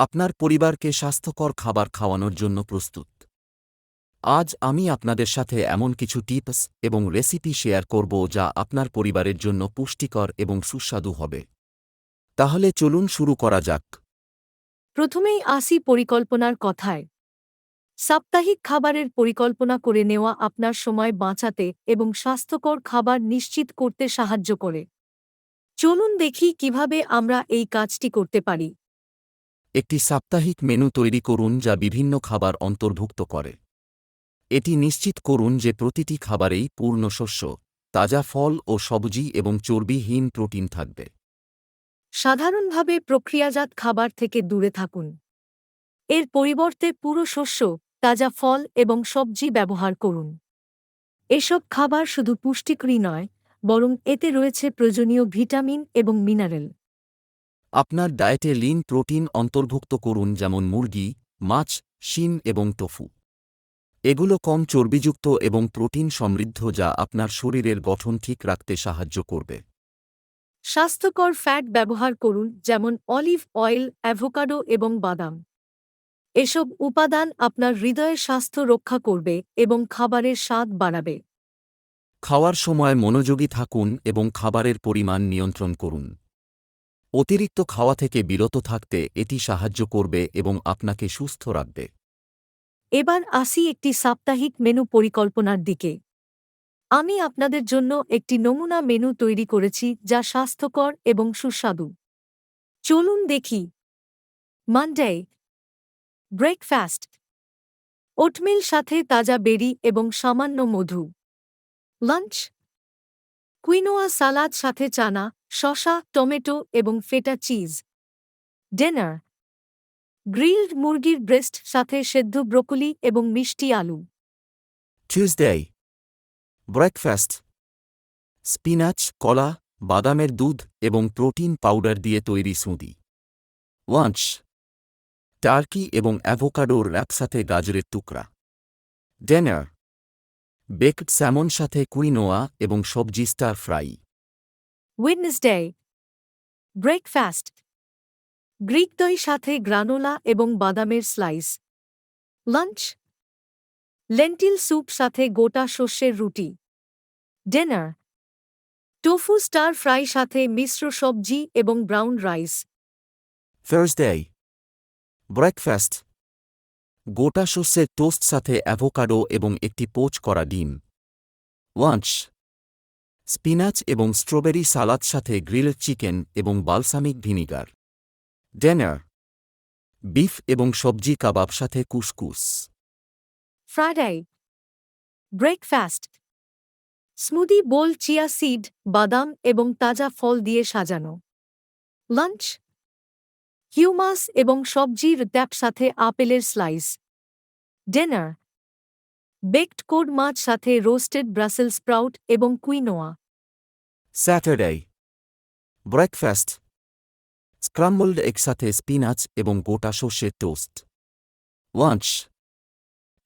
আপনার পরিবারকে স্বাস্থ্যকর খাবার খাওয়ানোর জন্য প্রস্তুত। আজ আমি আপনাদের সাথে এমন কিছু টিপস এবং রেসিপি শেয়ার করব যা আপনার পরিবারের জন্য পুষ্টিকর এবং সুস্বাদু হবে। তাহলে চলুন শুরু করা যাক। প্রথমেই আসি পরিকল্পনার কথায়। সাপ্তাহিক খাবারের পরিকল্পনা করে নেওয়া আপনার সময় বাঁচাতে এবং স্বাস্থ্যকর খাবার নিশ্চিত করতে সাহায্য করে। চলুন দেখি কীভাবে আমরা এই কাজটি করতে পারি। একটি সাপ্তাহিক মেনু তৈরি করুন যা বিভিন্ন খাবার অন্তর্ভুক্ত করে। এটি নিশ্চিত করুন যে প্রতিটি খাবারেই পূর্ণ শস্য, তাজা ফল ও সবজি এবং চর্বিহীন প্রোটিন থাকবে। সাধারণভাবে প্রক্রিয়াজাত খাবার থেকে দূরে থাকুন। এর পরিবর্তে পুরো শস্য, তাজা ফল এবং সবজি ব্যবহার করুন। এসব খাবার শুধু পুষ্টিকরই নয়, বরং এতে রয়েছে প্রয়োজনীয় ভিটামিন এবং মিনারেল। আপনার ডায়েটে লিন প্রোটিন অন্তর্ভুক্ত করুন যেমন মুরগি মাছ শিম এবং টোফু। এগুলো কম চর্বিযুক্ত এবং প্রোটিন সমৃদ্ধ যা আপনার শরীরের গঠন ঠিক রাখতে সাহায্য করবে। স্বাস্থ্যকর ফ্যাট ব্যবহার করুন যেমন অলিভ অয়েল অ্যাভোকাডো এবং বাদাম। এসব উপাদান আপনার হৃদয়ের স্বাস্থ্য রক্ষা করবে এবং খাবারের স্বাদ বাড়াবে। খাওয়ার সময় মনোযোগী থাকুন এবং খাবারের পরিমাণ নিয়ন্ত্রণ করুন। অতিরিক্ত খাওয়া থেকে বিরত থাকতে এটি সাহায্য করবে এবং আপনাকে সুস্থ রাখবে। এবার আসি একটি সাপ্তাহিক মেনু পরিকল্পনার দিকে। আমি আপনাদের জন্য একটি নমুনা মেনু তৈরি করেছি যা স্বাস্থ্যকর এবং সুস্বাদু। চলুন দেখি। মানডে ব্রেকফাস্ট ওটমিল সাথে তাজা বেরি এবং সামান্য মধু। লাঞ্চ কুইনোয়া সালাদ সাথে চানা শসা, টমেটো এবং ফেটা চিজ। ডিনার। গ্রিলড মুরগির ব্রেস্ট, সাথে সেদ্ধ ব্রোকলি এবং মিষ্টি আলু। টিউসডে ব্রেকফাস্ট স্পিনাচ কলা, বাদামের দুধ এবং প্রোটিন পাউডার দিয়ে তৈরি স্মুদি লাঞ্চ টার্কি এবং অ্যাভোকাডোর র্যাপ সাথে গাজরের টুকরা। ডিনার বেকড স্যামন সাথে কুইনোয়া এবং সবজি stir fry Wednesday breakfast Greek দই সাথে গ্রানোলা এবং বাদামের স্লাইস লাঞ্চ লেন্টিল স্যুপ সাথে গোটা শস্যের রুটি ডিনার টোফু স্টার ফ্রাই সাথে মিশ্র সবজি এবং ব্রাউন রাইস থার্সডে ব্রেকফাস্ট গোটা শস্যের টোস্ট সাথে অ্যাভোকাডো এবং একটি পোচ করা ডিম লাঞ্চ স্পিনাচ এবং স্ট্রবেরি সালাদ সাথে গ্রিলড চিকেন এবং বালসামিক ভিনিগার। ডিনার। বিফ এবং সবজি কাবাব সাথে couscous. Friday breakfast. Smoothie bowl chia seed, বাদাম এবং তাজা ফল দিয়ে সাজানো। লাঞ্চ। হিউমাস এবং সবজির ট্যাপ সাথে আপেলের স্লাইস। ডিনার। বেকড কোড মাছ সাথে রোস্টেড ব্রাসেল স্প্রাউট এবং quinoa Saturday breakfast scrambled egg সাথে স্পিনাচ এবং গোটা সর্ষের টোস্ট লাঞ্চ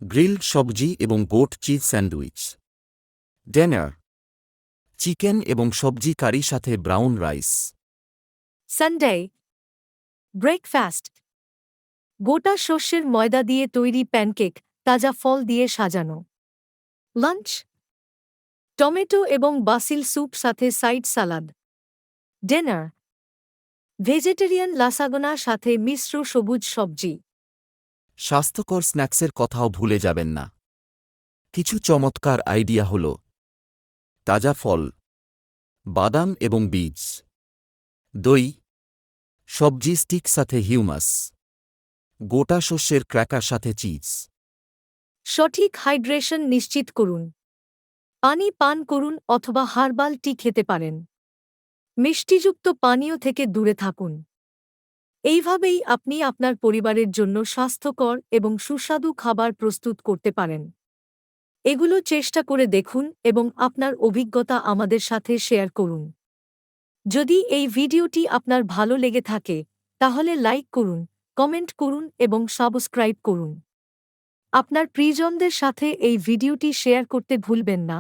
গ্রিলড সবজি এবং goat cheese sandwich dinner chicken এবং সবজি কারি সাথে ব্রাউন রাইস সানডে ব্রেকফাস্ট গোটা শস্যের ময়দা দিয়ে তৈরি প্যানকেক তাজা ফল দিয়ে সাজানো। লাঞ্চ? টমেটো এবং বাসিল স্যুপ সাথে side salad. Dinner? Vegetarian lasagna সাথে মিশ্র সবুজ সবজি। স্বাস্থ্যকর স্ন্যাক্সের কথাও ভুলে যাবেন না। কিছু চমৎকার আইডিয়া হল। তাজা ফল, বাদাম এবং বীজ। দই, সবজি স্টিক সাথে হিউমাস। গোটা শস্যের ক্র্যাকার সাথে চিজ। সঠিক হাইড্রেশন নিশ্চিত করুন। পানি পান করুন অথবা হার্বাল টি খেতে পারেন। মিষ্টিযুক্ত পানীয় থেকে দূরে থাকুন। এইভাবেই আপনি আপনার পরিবারের জন্য স্বাস্থ্যকর এবং সুস্বাদু খাবার প্রস্তুত করতে পারেন। এগুলো চেষ্টা করে দেখুন এবং আপনার অভিজ্ঞতা আমাদের সাথে শেয়ার করুন। যদি এই ভিডিওটি আপনার ভালো লেগে থাকে, তাহলে লাইক করুন, কমেন্ট করুন এবং সাবস্ক্রাইব করুন। আপনার প্রিয়জনদের সাথে এই ভিডিওটি শেয়ার করতে ভুলবেন না।